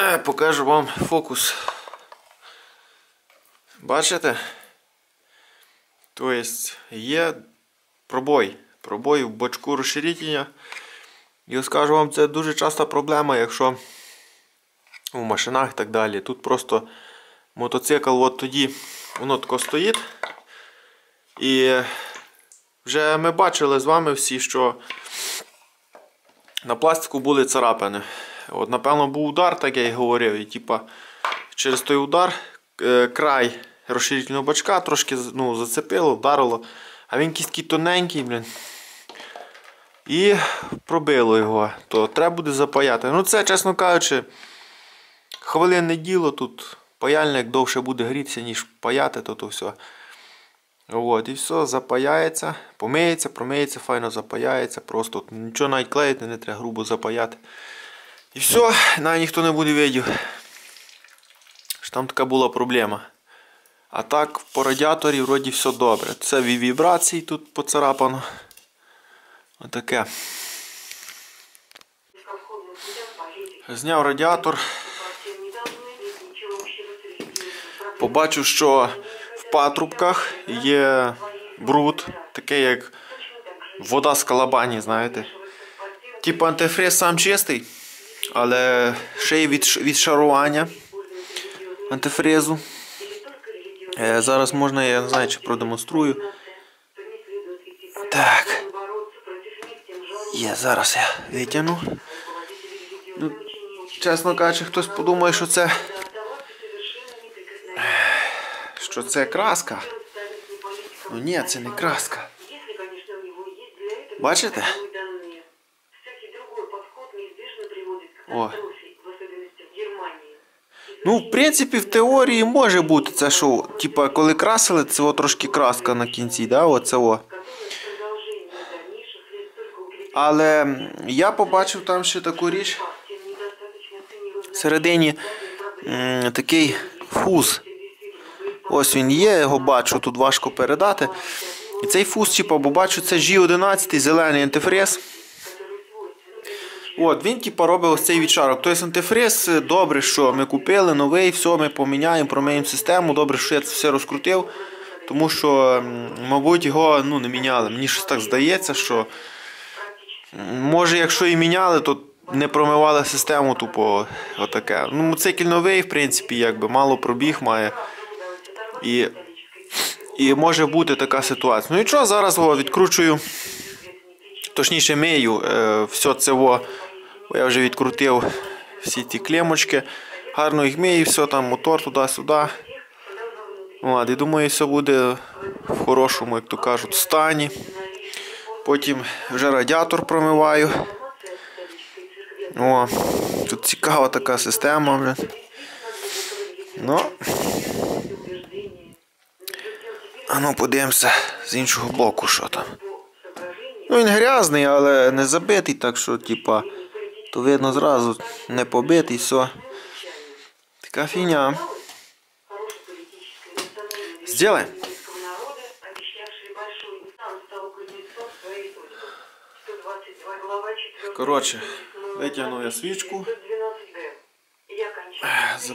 Е, покажу вам фокус. Бачите? Тобто є пробой. Пробой в бачку розширителя. І скажу вам, це дуже часта проблема, якщо у машинах і так далі. Тут просто мотоцикл от тоді воно тако стоїть. І вже ми бачили з вами всі, що на пластику були царапини. От, Напевно, був удар, так я і говорив. І типа, через той удар е, край розширительного бачка трошки ну, зацепило, вдарило. А він якийсь такий тоненький, блін. І пробило його. То треба буде запаяти. Ну це, чесно кажучи, хвилинне діло тут. Паяльник довше буде грітися, ніж паяти, то то все. От, І все, запаяється, помиється, промиється, файно запаяється. Просто нічого навіть клеїти не треба грубо запаяти. І все, навіть ніхто не буде видів. що Там така була проблема. А так, по радіаторі вроді все добре. Це від вібрацій тут поцарапано. Отаке. Зняв радіатор. Побачив, що в патрубках є бруд, такий як вода з калабані, знаєте. Типу антифриз сам чистий, але ще й від, відшарування антифризу. Е, зараз можна, я не знаю, чи продемонструю. Так. Є, зараз я витягну. Ну, чесно кажучи, хтось подумає, що це. Що це краска. Ну ні, це не краска. Бачите? О. Ну, в принципі, в теорії може бути це, що, типа, коли красили, це о, трошки краска на кінці, да? Оце о. Але я побачив там ще таку річ. Всередині такий фуз. Ось він є, його бачу, тут важко передати. І цей фуз, типу, бо бачу, це G11, зелений антифриз. От, Він типу, робить ось цей відшарок. Тобто антифриз добре, що ми купили, новий, все, ми поміняємо, промиємо систему. Добре, що я це все розкрутив. Тому що, мабуть, його ну, не міняли. Мені щось так здається, що може, якщо і міняли, то не промивали систему тупо отаке. Ну, Мотоцикл новий, в принципі, якби мало пробіг має. І і може бути така ситуація. Ну і що, зараз о, відкручую, точніше мию е, все це. Я вже відкрутив всі ті клемочки. Гарно їх мию, все там, мотор туди-сюди. І думаю, все буде в хорошому, як то кажуть, стані. Потім вже радіатор промиваю. О, Тут цікава така система. вже. Ну, а ну подивимося з іншого боку, що там. Ну він грязний, але не забитий, так що, типа, то видно зразу не побитий, все. Така фігня. Сделай. Коротше, витягнув я свічку.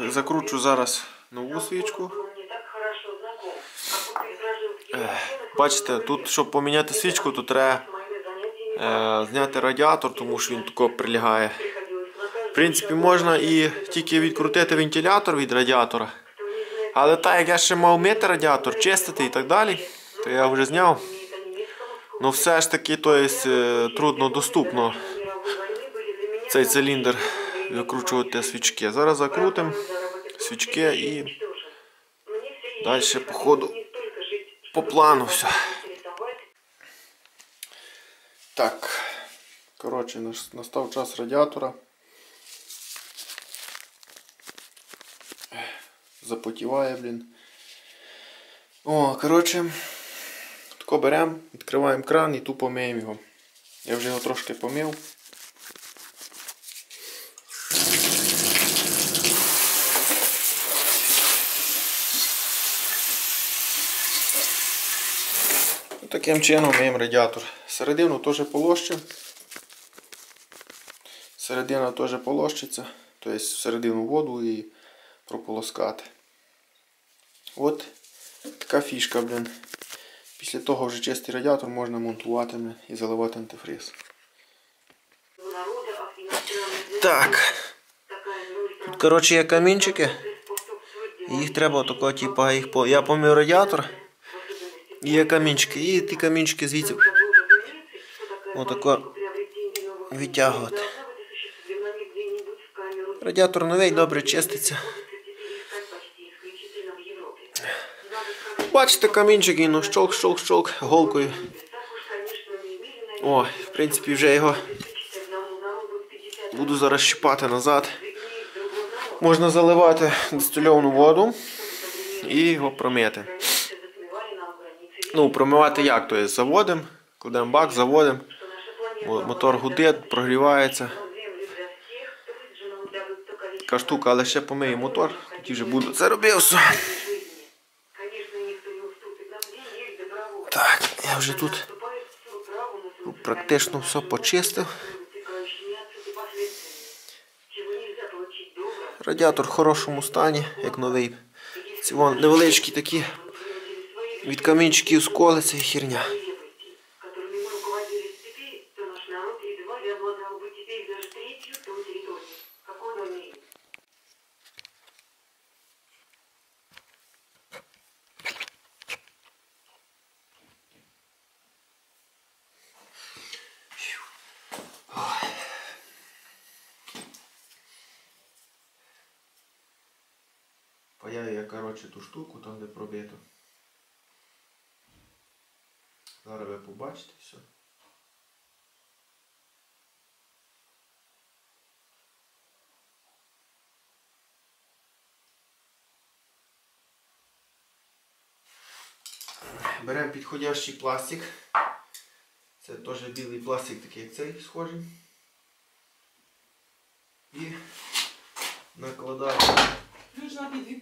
Закручу зараз нову свічку. Бачите, тут, щоб поміняти свічку, то треба зняти радіатор, тому що він тако прилягає. В принципі, можна і тільки відкрутити вентилятор від радіатора. Але так як я ще мав мити радіатор, чистити і так далі, то я вже зняв. Ну все ж таки то є, е, трудно доступно цей циліндр викручувати свічки. Зараз закрутимо свічки і далі по ходу по плану все. Так, коротше, настав час радіатора. Запотіває, блін. О, коротше, тако беремо, відкриваємо кран і тупо миємо його. Я вже його трошки помив. Таким чином миємо радіатор. Середину теж полощимо. Середина теж полощиться. тобто всередину воду і прополоскати. От така фішка, блін. Після того вже чистий радіатор можна монтувати і заливати антифриз. Так. Тут, коротше, є камінчики. Їх треба отако, типа, їх по. Я помив радіатор. І є камінчики. І ті камінчики звідси отако відтягувати. Радіатор новий, добре чиститься. Бачите, камінчики, ну щолк, щолк, щолк, голкою. О, в принципі, вже його буду зараз щипати назад. Можна заливати дистильовану воду і його промити. Ну, промивати як? Тобто заводимо, кладемо бак, заводимо. Мо- Мотор гудить, прогрівається. Така штука, але ще помию мотор, тоді вже буду це робив. Так, я вже тут практично все почистив. Радіатор в хорошому стані, як новий. Ці вон невеличкі такі від камінчиків сколиться і херня. Коротше, ту штуку, там де пробито. Зараз ви побачите все. Беремо підходящий пластик. Це теж білий пластик, такий як цей схожий. І накладаємо.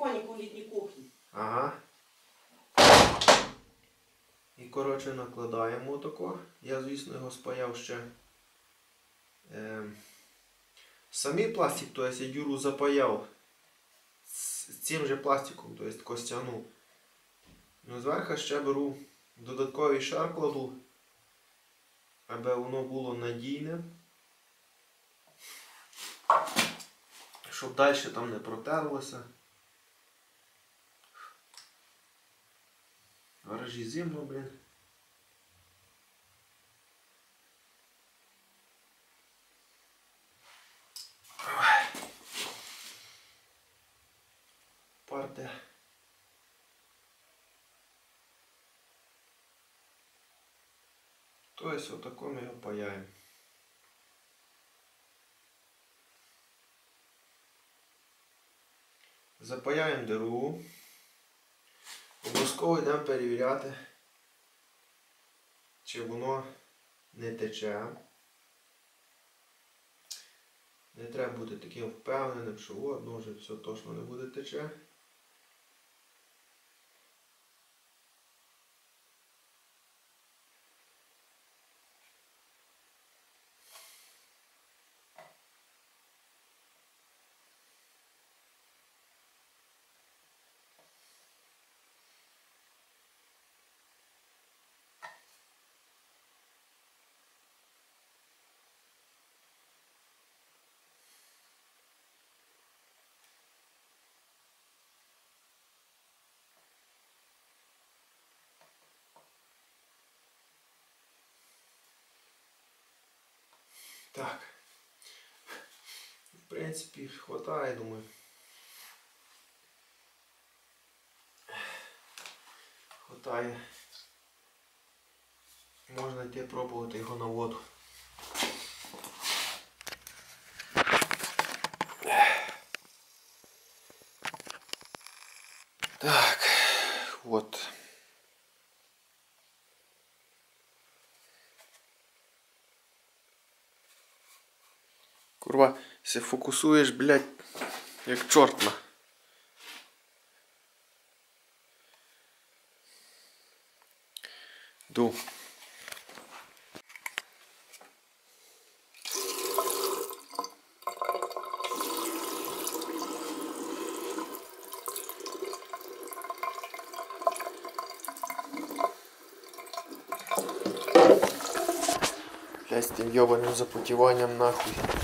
У літній кухні. Ага. І коротше накладаємо отако. Я, звісно, його спаяв ще. Е, самий пластик, то я дюру запаяв з цим же пластиком, то есть тако стягнув. Ну, зверху ще беру додатковий шар кладу, аби воно було надійне. Щоб далі там не протерлося. гаражі зимно, блін. Ой. Парте. То есть вот такой мы его паяем. Запаяємо диру. Обов'язково йдемо перевіряти, чи воно не тече. Не треба бути таким впевненим, що от, ну вже все точно не буде тече. Так. В принципі, хватає, думаю. Хватає. Можна йти пробувати його на воду. Так, от. Курва, се фокусуєш, блядь, як чортна. Ду. Блядь, з тим йобаним запотіванням нахуй.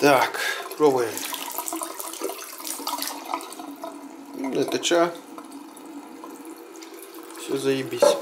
Так, пробуємо. Не тече. Все заебись.